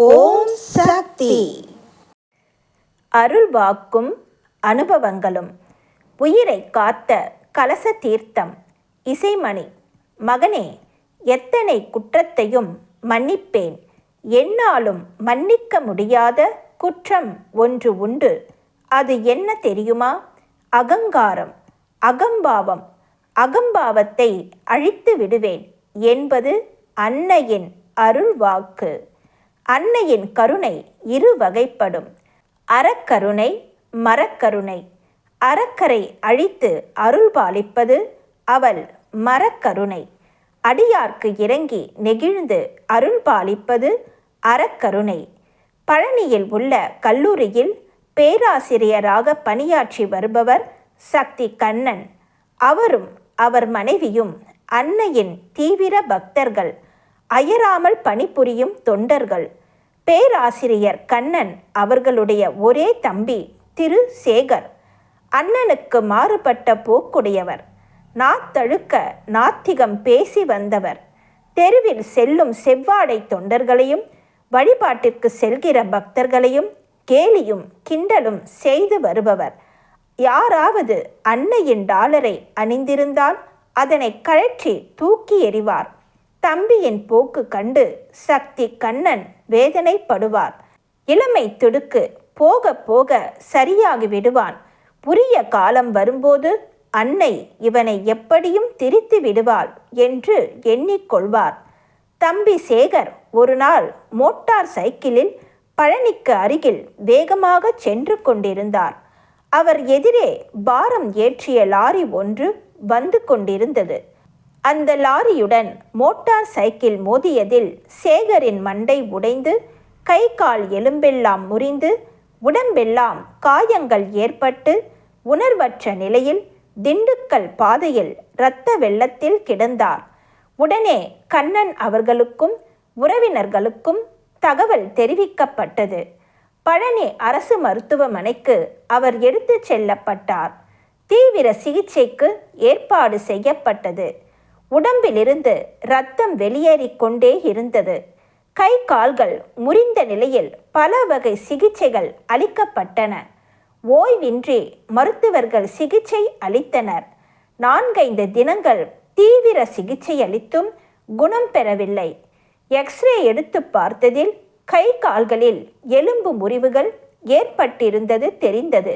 ஓம் சக்தி. அருள் வாக்கும் அனுபவங்களும் உயிரை காத்த கலச தீர்த்தம் இசைமணி மகனே எத்தனை குற்றத்தையும் மன்னிப்பேன். என்னாலும் மன்னிக்க முடியாத குற்றம் ஒன்று உண்டு. அது என்ன தெரியுமா? அகங்காரம் அகம்பாவம். அகம்பாவத்தை அழித்து விடுவேன் என்பது அன்னையின் அருள் வாக்கு அன்னையின் கருணை இரு வகைப்படும். அறக்கருணை மரக்கருணை அறக்கரை அழித்து அருள் பாலிப்பது அவள் மரக்கருணை அடியார்க்கு இறங்கி நெகிழ்ந்து அருள் பாலிப்பது அறக்கருணை. பழனியில் உள்ள கல்லூரியில் பேராசிரியராக பணியாற்றி வருபவர் சக்தி கண்ணன். அவரும் அவர் மனைவியும் அன்னையின் தீவிர பக்தர்கள். அயராமல் பணிபுரியும் தொண்டர்கள். பேராசிரியர் கண்ணன் அவர்களுடைய ஒரே தம்பி திரு சேகர் அண்ணனுக்கு மாறுபட்ட போக்குடையவர். நாத்தழுக்க நாத்திகம் பேசி வந்தவர். தெருவில் செல்லும் செவ்வாடை தொண்டர்களையும் வழிபாட்டிற்கு செல்கிற பக்தர்களையும் கேலியும் கிண்டலும் செய்து வருபவர். யாராவது அன்னையின் டாலரை அணிந்திருந்தால் அதனை கழற்றி தூக்கி எறிவார். தம்பியின் போக்கு கண்டு சக்தி கண்ணன் வேதனைப்படுவார். இளமை துடுக்கு போக போக சரியாகி விடுவான். உரிய காலம் வரும்போது அன்னை இவனை எப்படியும் திரித்து விடுவாள் என்று எண்ணிக்கொள்வார். தம்பி சேகர் ஒரு நாள் மோட்டார் சைக்கிளில் பழனிக்கு அருகில் வேகமாக சென்று கொண்டிருந்தார். அவர் எதிரே பாரம் ஏற்றிய லாரி ஒன்று வந்து கொண்டிருந்தது. அந்த லாரியுடன் மோட்டார் சைக்கிள் மோதியதில் சேகரின் மண்டை உடைந்து கை கால் எலும்பெல்லாம் முறிந்து உடம்பெல்லாம் காயங்கள் ஏற்பட்டு உணர்வற்ற நிலையில் திண்டுக்கல் பாதையில் இரத்த வெள்ளத்தில் கிடந்தார். உடனே கண்ணன் அவர்களுக்கும் உறவினர்களுக்கும் தகவல் தெரிவிக்கப்பட்டது. பழனி அரசு மருத்துவமனைக்கு அவர் எடுத்துச் செல்லப்பட்டார். தீவிர சிகிச்சைக்கு ஏற்பாடு செய்யப்பட்டது. உடம்பிலிருந்து இரத்தம் வெளியேறிக் கொண்டே இருந்தது. கை கால்கள் முறிந்த நிலையில் பல வகை சிகிச்சைகள் அளிக்கப்பட்டன. ஓய்வின்றி மருத்துவர்கள் சிகிச்சை அளித்தனர். நான்கைந்து தினங்கள் தீவிர சிகிச்சை அளித்தும் குணம் பெறவில்லை. எக்ஸ்ரே எடுத்து பார்த்ததில் கை கால்களில் எலும்பு முறிவுகள் ஏற்பட்டிருந்தது தெரிந்தது.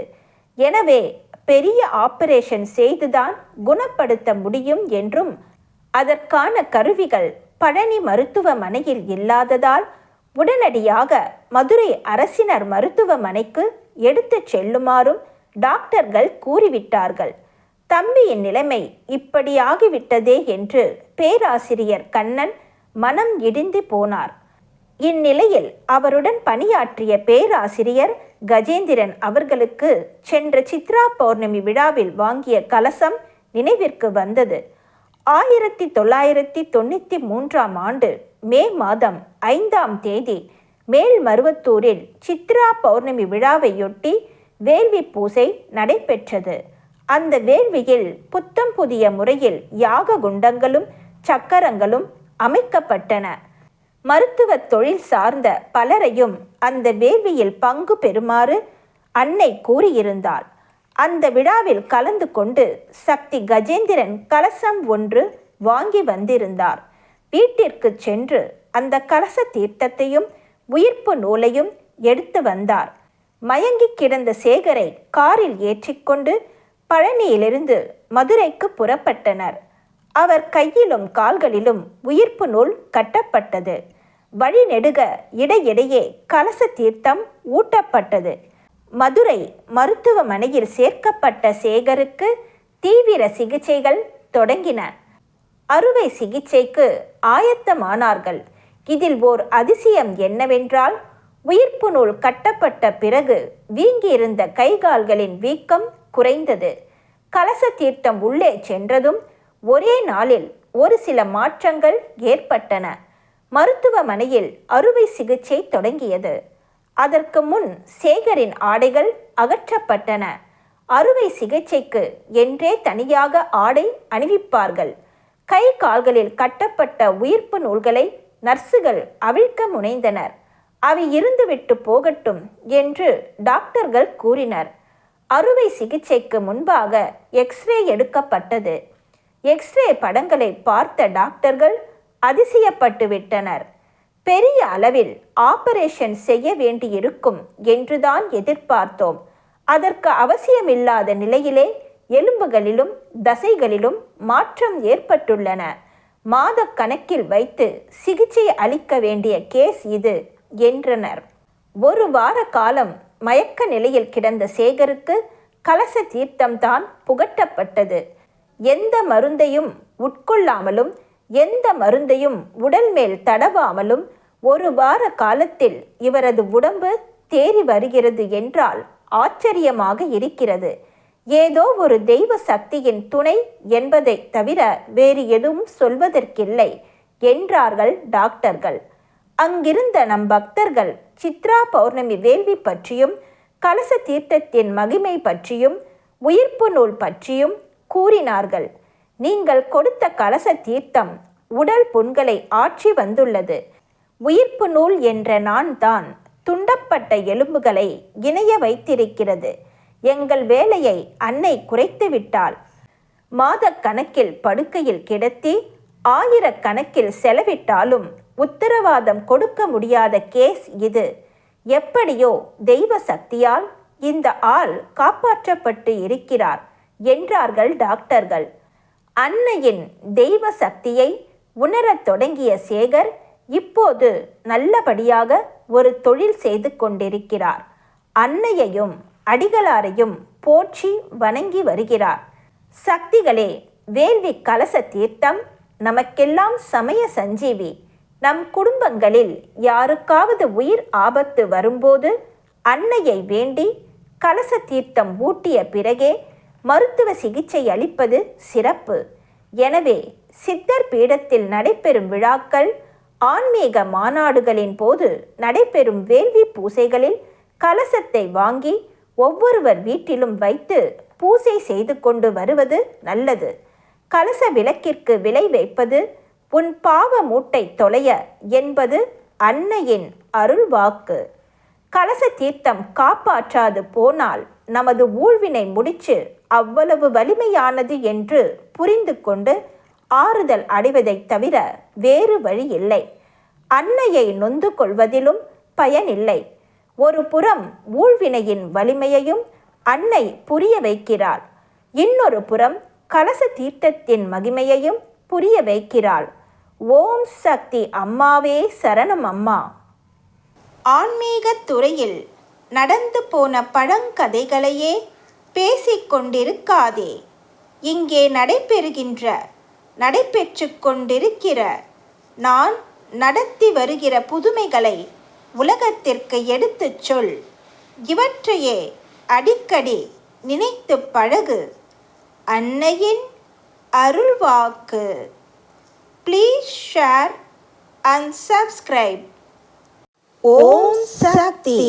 எனவே பெரிய ஆபரேஷன் செய்துதான் குணப்படுத்த முடியும் என்றும் அதற்கான கருவிகள் பழனி மருத்துவமனையில் இல்லாததால் உடனடியாக மதுரை அரசினர் மருத்துவமனைக்கு எடுத்துச் செல்லுமாறும் டாக்டர்கள் கூறிவிட்டார்கள். தம்பியின் நிலைமை இப்படியாகிவிட்டதே என்று பேராசிரியர் கண்ணன் மனம் இடிந்து போனார். இந்நிலையில் அவருடன் பணியாற்றிய பேராசிரியர் கஜேந்திரன் அவர்களுக்கு சென்ற சித்ரா பௌர்ணமி விழாவில் வாங்கிய கலசம் நினைவிற்கு வந்தது. ஆயிரத்தி தொள்ளாயிரத்தி தொண்ணூற்றி மூன்றாம் ஆண்டு மே மாதம் ஐந்தாம் தேதி மேல்மருவத்தூரில் சித்ரா பௌர்ணமி விழாவையொட்டி வேள்வி பூசை நடைபெற்றது. அந்த வேள்வியில் புத்தம் புதிய முறையில் யாக குண்டங்களும் சக்கரங்களும் அமைக்கப்பட்டன. மருத்துவ தொழில் சார்ந்த பலரையும் அந்த வேள்வியில் பங்கு பெறுமாறு அன்னை கூறியிருந்தாள். அந்த விழாவில் கலந்து கொண்டு சக்தி கஜேந்திரன் கலசம் ஒன்று வாங்கி வந்திருந்தார். வீட்டிற்கு சென்று அந்த கலச தீர்த்தத்தையும் உயிர்ப்பு நூலையும் எடுத்து வந்தார். மயங்கி கிடந்த சேகரை காரில் ஏற்றிக்கொண்டு பழனியிலிருந்து மதுரைக்கு புறப்பட்டனர். அவர் கையிலும் கால்களிலும் உயிர்ப்பு நூல் கட்டப்பட்டது. வழிநெடுக இடையிடையே கலச தீர்த்தம் ஊட்டப்பட்டது. மதுரை மருத்துவமனையில் சேர்க்கப்பட்ட சேகருக்கு தீவிர சிகிச்சைகள் தொடங்கின. அறுவை சிகிச்சைக்கு ஆயத்தமானார்கள். இதில் ஓர் அதிசயம் என்னவென்றால் உயிர்ப்பு நூல் கட்டப்பட்ட பிறகு வீங்கியிருந்த கைகால்களின் வீக்கம் குறைந்தது. கலச தீர்த்தம் உள்ளே சென்றதும் ஒரே நாளில் ஒரு சில மாற்றங்கள் ஏற்பட்டன. மருத்துவமனையில் அறுவை சிகிச்சை தொடங்கியது. அதற்கு முன் சேகரின் ஆடைகள் அகற்றப்பட்டன. அறுவை சிகிச்சைக்கு என்றே தனியாக ஆடை அணிவிப்பார்கள். கை கால்களில் கட்டப்பட்ட உயிர்ப்பு நூல்களை நர்சுகள் அவிழ்க்க முனைந்தனர். அவை இருந்துவிட்டு போகட்டும் என்று டாக்டர்கள் கூறினர். அறுவை சிகிச்சைக்கு முன்பாக எக்ஸ்ரே எடுக்கப்பட்டது. எக்ஸ்ரே படங்களை பார்த்த டாக்டர்கள் அதிசயப்பட்டு விட்டனர். பெரிய அளவில் ஆபரேஷன் செய்ய வேண்டியிருக்கும் என்றுதான் எதிர்பார்த்தோம். அதற்கு அவசியமில்லாத நிலையிலே எலும்புகளிலும் தசைகளிலும் மாற்றம் ஏற்பட்டுள்ளன. மாத கணக்கில் வைத்து சிகிச்சை அளிக்க வேண்டிய கேஸ் இது என்றனர். ஒரு வார காலம் மயக்க நிலையில் கிடந்த சேகருக்கு கலச தீர்த்தம்தான் புகட்டப்பட்டது. எந்த மருந்தையும் உட்கொள்ளாமலும் எந்த மருந்தையும் உடல் மேல் தடவாமலும் ஒரு வார காலத்தில் இவரது உடம்பு தேறி வருகிறது என்றால் ஆச்சரியமாக இருக்கிறது. ஏதோ ஒரு தெய்வ சக்தியின் துணை என்பதை தவிர வேறு எதுவும் சொல்வதற்கில்லை என்றார்கள் டாக்டர்கள். அங்கிருந்த நம் பக்தர்கள் சித்ரா பௌர்ணமி வேள்வி பற்றியும் கலச தீர்த்தத்தின் மகிமை பற்றியும் உயிர்ப்பு நூல் பற்றியும் கூறினார்கள். நீங்கள் கொடுத்த கலச தீர்த்தம் உடல் புண்களை ஆற்றி வந்துள்ளது. உயிர்ப்பு நூல் என்ற நான் தான் துண்டப்பட்ட எலும்புகளை இணைய வைத்திருக்கிறது. எங்கள் வேலையை அன்னை குறைத்து விட்டாள். மாதக்கணக்கில் படுக்கையில் கிடத்தி ஆயிரக்கணக்கில் செலவிட்டாலும் உத்தரவாதம் கொடுக்க முடியாத கேஸ் இது. எப்படியோ தெய்வ சக்தியால் இந்த ஆள் காப்பாற்றப்பட்டு இருக்கிறார் என்றார்கள் டாக்டர்கள். அன்னையின் தெய்வ சக்தியை உணரத் தொடங்கிய சேகர் இப்போது நல்லபடியாக ஒரு தொழில் செய்து கொண்டிருக்கிறார். அன்னையையும் அடிகளாரையும் போற்றி வணங்கி வருகிறார். சக்திகளே வேள்வி கலச தீர்த்தம் நமக்கெல்லாம் சமய சஞ்சீவி நம் குடும்பங்களில் யாருக்காவது உயிர் ஆபத்து வரும்போது அன்னையை வேண்டி கலச தீர்த்தம் ஊட்டிய பிறகே மருத்துவ சிகிச்சை அளிப்பது சிறப்பு. எனவே சித்தர் பீடத்தில் நடைபெறும் விழாக்கள் ஆன்மீக மாநாடுகளின் போது நடைபெறும் வேள்வி பூசைகளில் கலசத்தை வாங்கி ஒவ்வொருவர் வீட்டிலும் வைத்து பூசை செய்து கொண்டு வருவது நல்லது. கலச விளக்கிற்கு விலை வைப்பது உன் பாவ மூட்டை தொலைய என்பது அன்னையின் அருள் வாக்கு. கலச தீர்த்தம் காப்பாற்றாது போனால் நமது ஊழ்வினை முடிச்சு அவ்வளவு வலிமையானது என்று புரிந்து கொண்டு ஆறுதல் அடைவதைத் தவிர வேறு வழி இல்லை. அன்னையை நொந்து கொள்வதிலும் பயனில்லை ஒரு புறம் ஊழ்வினையின் வலிமையையும் அன்னை புரிய வைக்கிறாள். இன்னொரு புறம் கலச தீர்த்தத்தின் மகிமையையும் புரிய வைக்கிறாள். ஓம் சக்தி அம்மாவே சரணம் அம்மா. ஆன்மீகத் துறையில் நடந்து போன பழங்கதைகளையே பேசிக்கொண்டிருக்காதே. இங்கே நடைபெறுகின்ற நடைபெற்று கொண்டிருக்கிற நான் நடத்தி வருகிற புதுமைகளை உலகத்திற்கு எடுத்துச் சொல். இவற்றையே அடிக்கடி நினைத்து பழகு. அன்னையின் அருள்வாக்கு. Please share and subscribe Om Shakti.